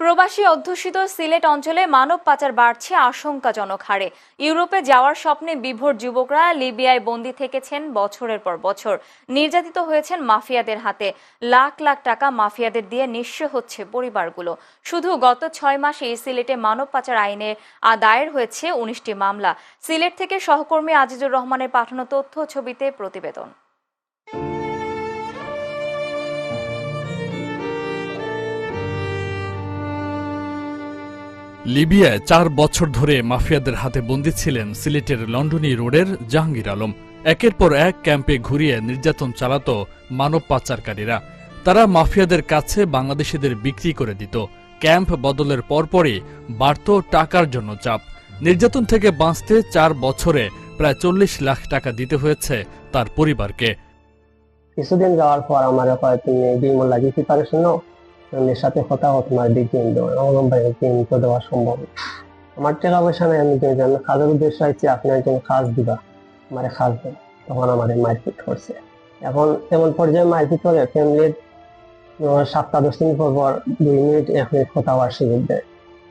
প্রবাসী অধ্যুষিত সিলেট অঞ্চলে মানব পাচার বাড়ছে, আশঙ্কাজনক হারে। ইউরোপে যাওয়ার স্বপ্নে বিভোর যুবকরা লিবিয়ায় বন্দী থেকেছেন বছরের পর বছর। নির্যাতিত হয়েছেন মাফিয়াদের হাতে। লাখ লাখ টাকা মাফিয়াদের দিয়ে নিঃস্ব হচ্ছে পরিবারগুলো। শুধু গত ছয় মাসে সিলেটে মানব পাচার আইনে দায়ের হয়েছে উনিশটি মামলা। সিলেট থেকে সহকর্মী আজিজুর রহমানের পাঠানো তথ্য, ছবিতে প্রতিবেদন। লিবিয়ায় চার বছর ধরে মাফিয়াদের হাতে বন্দী ছিলেন সিলেটের লন্ডনী রোডের জাহাঙ্গীর আলম। একের পর এক ক্যাম্পে ঘুরিয়ে নির্যাতন চালাত মানব পাচারকারীরা। তারা মাফিয়াদের কাছে বাংলাদেশিদের বিক্রি করে দিত। ক্যাম্প বদলের পরপরই বাড়ত টাকার জন্য চাপ। নির্যাতন থেকে বাঁচতে চার বছরে প্রায় চল্লিশ লাখ টাকা দিতে হয়েছে তার পরিবারকে। কিছুদিন যাওয়ার পর আমার বিমল লাগি প্রিপারেশন এর সাথে কথা তোমার দিক দিন দেবো এরকম ভাই দিন তো দেওয়া সম্ভব আমার টাকা পয়সা নেই আমি যে জন্য কাজের উদ্দেশ্য আইছি, আপনি একজন কাজ দিবা আমারে কাজ দেন, তখন আমার মারপিট করছে। এখন এমন পর্যায়ে মারপিট করে ফ্যামিলির সপ্তাহ দশ দিন পর পর দুই মিনিট, এক মিনিট কথা হওয়ার সুযোগ দেয়।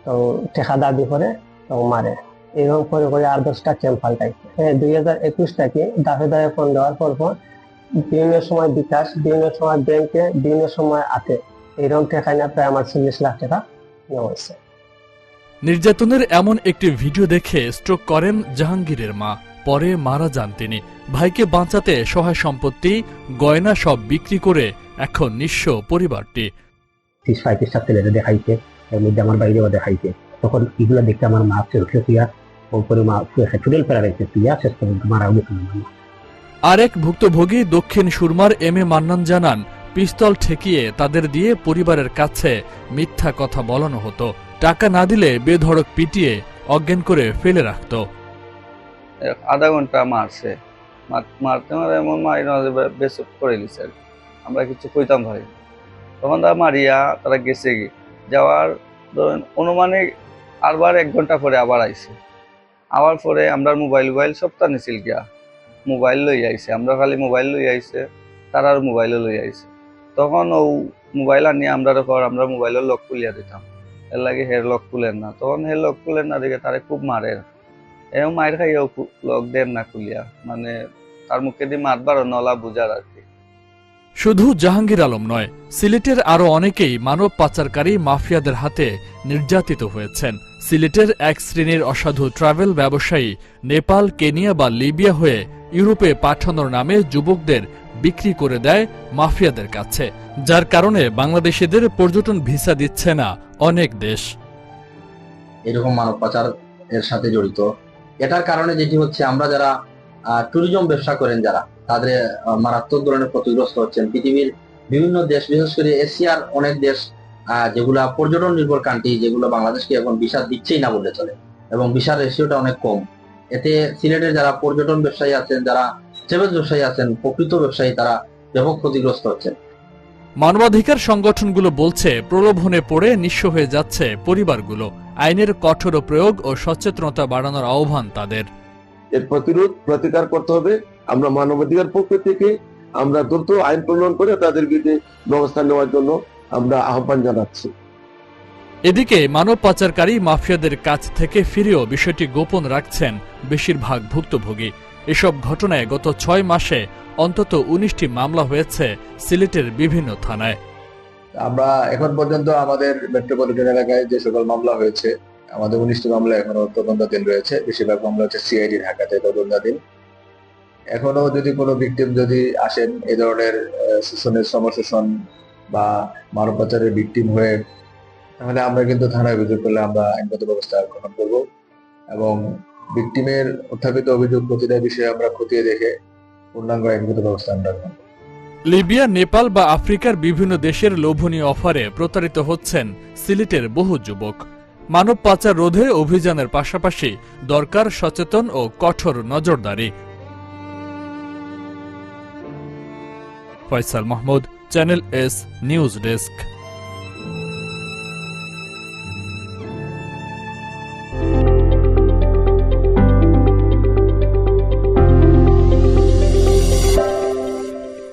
তো টেকা দাবি করে, তো মারে। এরকম করে করে আর দশটা ক্যাম্প পাল্টাইছে হ্যাঁ দুই হাজার একুশ থেকে দাফে দাফে ফোন দেওয়ার পর পর বিভিন্ন সময় বিকাশ, বিভিন্ন সময় ব্যাংকে বিভিন্ন সময় আতে। প্রায় আমার চল্লিশ লাখ টাকা নেওয়া হয়েছে নির্যাতনের এমন একটি ভিডিও দেখে স্ট্রোক করেন জাহাঙ্গীরের মা। পরে মারা যান তিনি। ভাইকে বাঁচাতে সহায় সম্পত্তি গয়না সব বিক্রি করে এখন নিঃস্ব পরিবারটি। তিরিশ পঁয়ত্রিশটা ছেলেরা দেখাইছে এর মধ্যে আমার বাইরেও দেখাইছে তখন এগুলো দেখতে আমার মা চোখে তুইয়া ওপরে মা চুড়েল ফেরা রয়েছে তুইয়া শেষ পর্যন্ত মারাও মা। আরেক ভুক্তভোগী দক্ষিণ সুরমার এম এ মান্নান জানান পিস্তল ঠেকিয়ে তাদের দিয়ে পরিবারের কাছে মিথ্যা কথা বলানো হতো। টাকা না দিলে বেধড়ক পিটিয়ে অজ্ঞান করে ফেলে রাখত। আধা ঘণ্টা মারছে। মার- মারতে মারে এমন মারি বেসুপ করে আর আমরা কিছু কইতাম ভাই। তখন তারা মারিয়া তারা গেছে যাওয়ার ধরেন অনুমানিক আরবার এক ঘণ্টা পরে আবার আইছে। আবার পরে আমরা মোবাইল মোবাইল সব টানিছিল গিয়া। মোবাইল লই আইছে। আমরা খালি মোবাইল লই আইছে। তারা আর মোবাইলও লই আইছে। তখন ও মোবাইল আনি আমরা পর আমরা মোবাইলের লক খুলিয়া দিতাম। এর লাগে হের লক খুলেন না। তখন হে লক খুলেন না দেখে তারে খুব মারে। এও মায়ের খাইয়াও লক দেন না খুলিয়া। মানে তার মুখে দিয়ে মাতবার নলা বুঝার আর কি শুধু জাহাঙ্গীর আলম নয়, সিলেটের আরও অনেকেই মানব পাচারকারী মাফিয়াদের হাতে নির্যাতিত হয়েছেন। সিলেটের এক শ্রেণির অসাধু ট্রাভেল ব্যবসায়ী নেপাল, কেনিয়া বা লিবিয়া হয়ে ইউরোপে পাঠানোর নামে যুবকদের বিক্রি করে দেয় মাফিয়াদের কাছে, যার কারণে বাংলাদেশিদের পর্যটন ভিসা দিচ্ছে না অনেক দেশ। এরকম মানব পাচার এর সাথে জড়িত। এটার কারণে যেটি হচ্ছে, আমরা যারা ট্যুরিজম ব্যবসা করেন যারা, তাদের মারাত্মক ধরনের ক্ষতিগ্রস্ত হচ্ছেন। পৃথিবীর বিভিন্ন দেশ, বিশেষ করে এশিয়ার অনেক দেশ যেগুলা পর্যটন নির্ভর কান্ট্রি যেগুলো বাংলাদেশকে এখন ভিসা দিচ্ছেই না বললে চলে। এবং ভিসার রেশিওটা অনেক কম। এতে সিলেটের যারা পর্যটন ব্যবসায়ী আছেন, যারা ট্রেভেল ব্যবসায়ী আছেন প্রকৃত ব্যবসায়ী তারা ব্যাপক ক্ষতিগ্রস্ত হচ্ছেন। মানবাধিকার সংগঠনগুলো বলছে প্রলোভনে পড়ে নিঃস্ব হয়ে যাচ্ছে পরিবারগুলো। আইনের কঠোর প্রয়োগ ও সচেতনতা বাড়ানোর আহ্বান তাদের। এর প্রতিরোধ প্রতিকার করতে হবে। আমরা মানবাধিকার পক্ষ থেকে আমরা দ্রুত আইন প্রণয়ন করে তাদের বিরুদ্ধে ব্যবস্থা নেওয়ার জন্য আমরা আহ্বান জানাচ্ছি। এদিকে মানব পাচারকারী মাফিয়াদের কাছ থেকে ফিরেও বিষয়টি গোপন রাখছেন বেশিরভাগ ভুক্তভোগী। এসব ঘটনায় গত ছয় মাসে অন্তত উনিশটি মামলা হয়েছে সিলেটের বিভিন্ন থানায়। আমরা এখন পর্যন্ত আমাদের মেট্রোপলিটন এলাকায় যে সকল মামলা হয়েছে, আমাদের উনিশটি মামলা এখনও তদন্তাধীন রয়েছে। বেশিরভাগ মামলা হচ্ছে সিআইডি ঢাকাতে তদন্তাধীন। এখনও যদি কোনো ভিকটিম যদি আসেন, এ ধরনের শোষণের সমশোষণ বা মানব পাচারের ভিকটিম হয়ে, তাহলে আমরা কিন্তু থানায় অভিযোগ করলে আমরা আইনগত ব্যবস্থা গ্রহণ করব এবং ভিকটিমের উত্থাপিত অভিযোগ প্রতিটা বিষয়ে আমরা খতিয়ে দেখে পূর্ণাঙ্গ আইনগত ব্যবস্থা আমরা গ্রহণ লিবিয়া, নেপাল বা আফ্রিকার বিভিন্ন দেশের লোভনীয় অফারে প্রতারিত হচ্ছেন সিলেটের বহু যুবক। মানব পাচার রোধে অভিযানের পাশাপাশি দরকার, সচেতন ও কঠোর নজরদারি। Faisal Mahmud, channel S news desk.